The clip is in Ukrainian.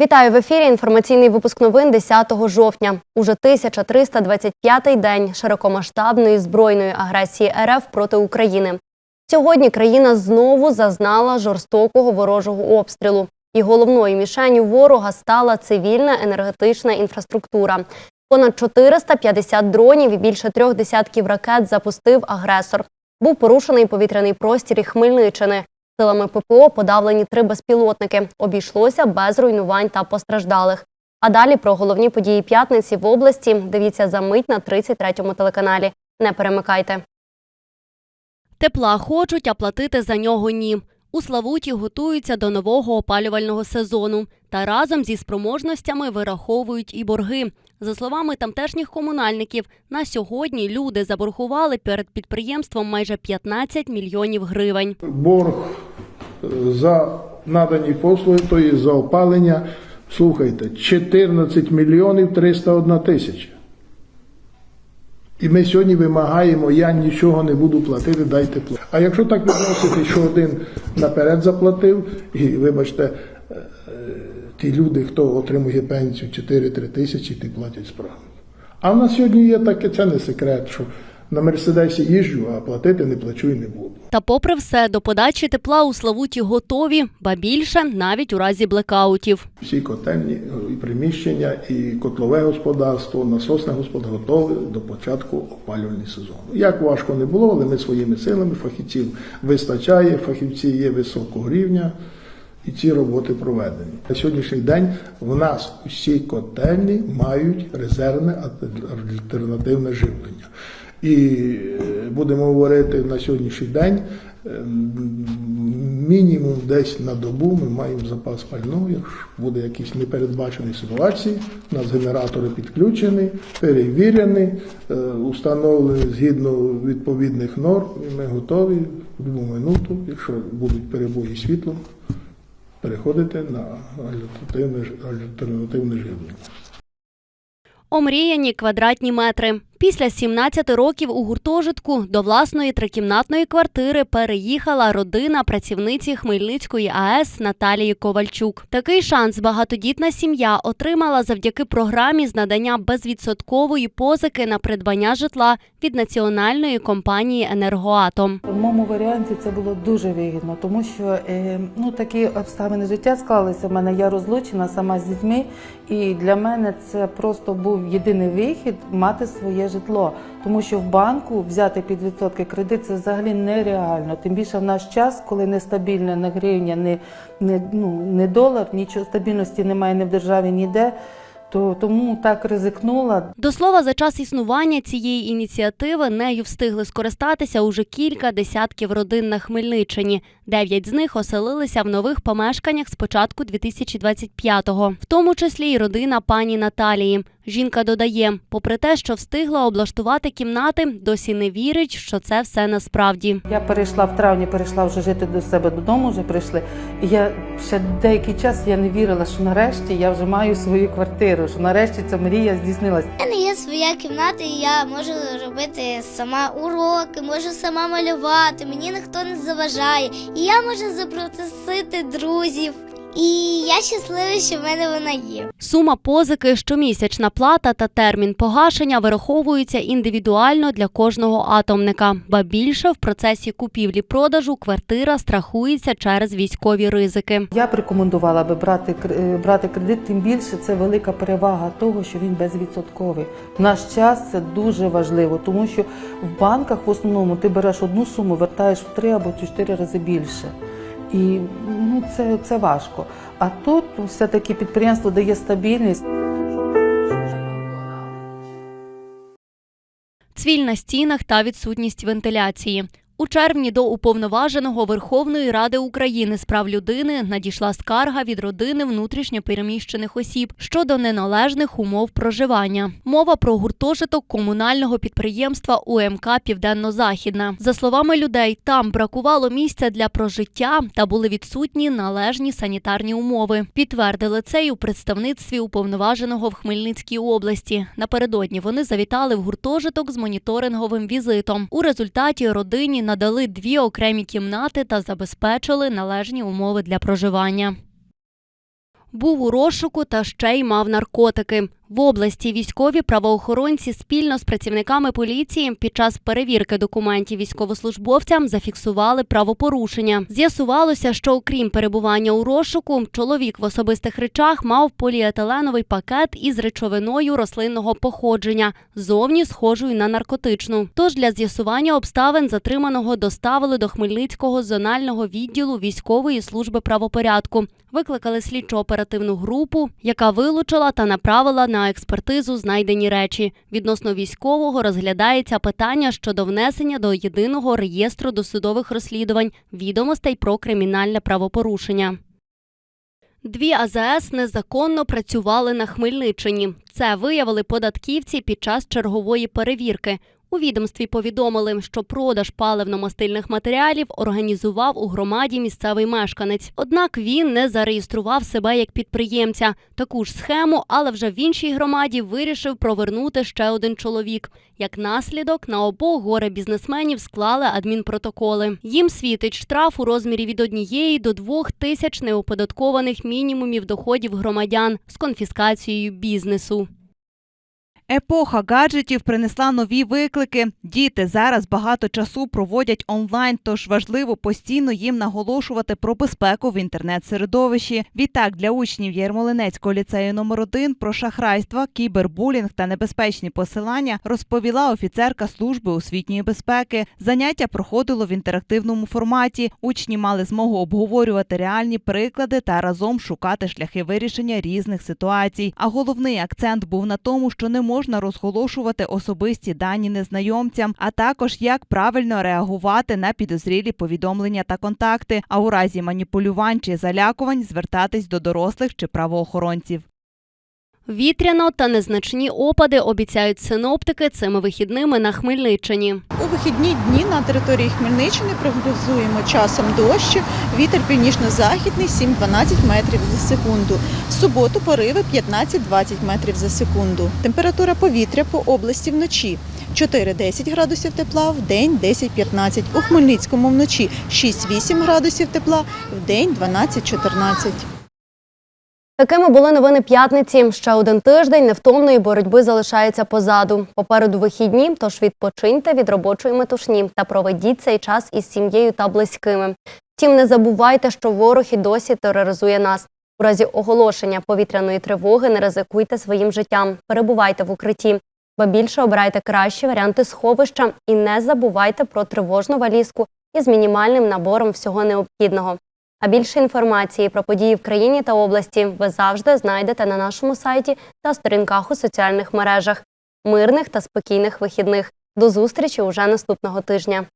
Вітаю в ефірі. Інформаційний випуск новин 10 жовтня. Уже 1325-й день широкомасштабної збройної агресії РФ проти України. Сьогодні країна знову зазнала жорстокого ворожого обстрілу, і головною мішенью ворога стала цивільна енергетична інфраструктура. Понад 450 дронів і більше трьох десятків ракет запустив агресор. Був порушений повітряний простір і Хмельниччини. Силами ППО подавлені три безпілотники. Обійшлося без руйнувань та постраждалих. А далі про головні події п'ятниці в області дивіться за мить на 33-му телеканалі. Не перемикайте. Тепла хочуть, а платити за нього ні. У Славуті готуються до нового опалювального сезону та разом зі спроможностями вираховують і борги. За словами тамтешніх комунальників, на сьогодні люди заборгували перед підприємством майже 15 мільйонів гривень. борг за надані послуги, то є за опалення, слухайте, 14 мільйонів 301 тисяча. І ми сьогодні вимагаємо, я нічого не буду платити, дайте платити. А якщо так відносити, що один наперед заплатив, і вибачте, е, ті люди, хто отримує пенсію 4-3 тисячі, ті платять справу. А в нас сьогодні є таке, це не секрет, що на Мерседесі їжджу, а платити не плачу і не буду. Та, попри все, до подачі тепла у Славуті готові, ба більше навіть у разі блекаутів. Всі котельні е, і приміщення, і котлове господарство, насосне господарство готові до початку опалювального сезону. Як важко не було, але ми своїми силами фахівців вистачає, фахівці є високого рівня. І ці роботи проведені. На сьогоднішній день в нас усі котельні мають резервне альтернативне живлення. І е, будемо говорити на сьогоднішній день ем, мінімум десь на добу ми маємо запас пального. Якщо буде якісь непередбачені ситуації, у нас генератори підключені, перевірені, е, установлені згідно відповідних норм, і ми готові в будь-яку минуту, якщо будуть перебої світла, переходити на альтернативне, альтернативне. Омріяні квадратні метри. Після 17 років у гуртожитку до власної трикімнатної квартири переїхала родина працівниці Хмельницької АЕС Наталії Ковальчук. Такий шанс багатодітна сім'я отримала завдяки програмі з надання безвідсоткової позики на придбання житла від національної компанії Енергоатом. В моєму варіанті це було дуже вигідно, тому що е, ну такі обставини життя склалися. в мене я розлучена сама з дітьми, і для мене це просто був єдиний вихід мати своє житло. Тому що в банку взяти під відсотки кредит це взагалі нереально. Тим більше в наш час, коли нестабільна не гривня, не, не, ну, не долар, нічого стабільності немає ні в державі, ніде. То тому так ризикнула. До слова, за час існування цієї ініціативи нею встигли скористатися уже кілька десятків родин на Хмельниччині. Дев'ять з них оселилися в нових помешканнях з початку 2025-го, в тому числі й родина пані Наталії. Жінка додає, попри те, що встигла облаштувати кімнати, досі не вірить, що це все насправді. Я перейшла в травні, перейшла вже жити до себе додому, вже прийшли. І я ще деякий час я не вірила, що нарешті я вже маю свою квартиру, що нарешті ця мрія здійснилась. У мене є своя кімната, і я можу робити сама уроки, можу сама малювати, мені ніхто не заважає. І я можу запросити друзів. І я щаслива, що в мене вона є. Сума позики, щомісячна плата та термін погашення вираховуються індивідуально для кожного атомника. Ба більше в процесі купівлі-продажу квартира страхується через військові ризики. Я б рекомендувала би брати кр- е, брати кредит, тим більше це велика перевага того, що він безвідсотковий. В наш час це дуже важливо, тому що в банках в основному ти береш одну суму, вертаєш в три або чотири рази більше. І ну, це, це важко. А тут все-таки підприємство дає стабільність. Цвіль на стінах та відсутність вентиляції. У червні до уповноваженого Верховної Ради України з прав людини надійшла скарга від родини внутрішньо переміщених осіб щодо неналежних умов проживання. Мова про гуртожиток комунального підприємства УМК Південно-Західна. За словами людей, там бракувало місця для прожиття та були відсутні належні санітарні умови. Підтвердили це й у представництві уповноваженого в Хмельницькій області. Напередодні вони завітали в гуртожиток з моніторинговим візитом. У результаті родині надали дві окремі кімнати та забезпечили належні умови для проживання. Був у розшуку та ще й мав наркотики. В області військові правоохоронці спільно з працівниками поліції під час перевірки документів військовослужбовцям зафіксували правопорушення. З'ясувалося, що окрім перебування у розшуку, чоловік в особистих речах мав поліетиленовий пакет із речовиною рослинного походження, зовні схожою на наркотичну. Тож для з'ясування обставин затриманого доставили до Хмельницького зонального відділу військової служби правопорядку. Викликали слідчо-оперативну групу, яка вилучила та направила на експертизу знайдені речі. Відносно військового розглядається питання щодо внесення до єдиного реєстру досудових розслідувань відомостей про кримінальне правопорушення. Дві АЗС незаконно працювали на Хмельниччині. Це виявили податківці під час чергової перевірки. У відомстві повідомили, що продаж паливно-мастильних матеріалів організував у громаді місцевий мешканець. Однак він не зареєстрував себе як підприємця. Таку ж схему, але вже в іншій громаді вирішив провернути ще один чоловік. Як наслідок, на обох горе бізнесменів склали адмінпротоколи. Їм світить штраф у розмірі від однієї до двох тисяч неоподаткованих мінімумів доходів громадян з конфіскацією бізнесу. Епоха гаджетів принесла нові виклики. Діти зараз багато часу проводять онлайн, тож важливо постійно їм наголошувати про безпеку в інтернет-середовищі. Відтак для учнів Єрмолинецького ліцею номер 1 про шахрайства, кібербулінг та небезпечні посилання розповіла офіцерка служби освітньої безпеки. Заняття проходило в інтерактивному форматі. Учні мали змогу обговорювати реальні приклади та разом шукати шляхи вирішення різних ситуацій. А головний акцент був на тому, що не можна розголошувати особисті дані незнайомцям, а також як правильно реагувати на підозрілі повідомлення та контакти, а у разі маніпулювань чи залякувань звертатись до дорослих чи правоохоронців. Вітряно та незначні опади обіцяють синоптики цими вихідними на Хмельниччині. У вихідні дні на території Хмельниччини прогнозуємо часом дощ, вітер північно-західний 7-12 метрів за секунду. В суботу пориви 15-20 метрів за секунду. Температура повітря по області вночі 4-10 градусів тепла, в день 10-15. У Хмельницькому вночі 6-8 градусів тепла, в день 12-14. Такими були новини п'ятниці. Ще один тиждень невтомної боротьби залишається позаду. Попереду вихідні, тож відпочиньте від робочої метушні та проведіть цей час із сім'єю та близькими. Втім, не забувайте, що ворог і досі тероризує нас. У разі оголошення повітряної тривоги не ризикуйте своїм життям, перебувайте в укритті, ба більше обирайте кращі варіанти сховища і не забувайте про тривожну валізку із мінімальним набором всього необхідного. А більше інформації про події в країні та області ви завжди знайдете на нашому сайті та сторінках у соціальних мережах. Мирних та спокійних вихідних. До зустрічі уже наступного тижня.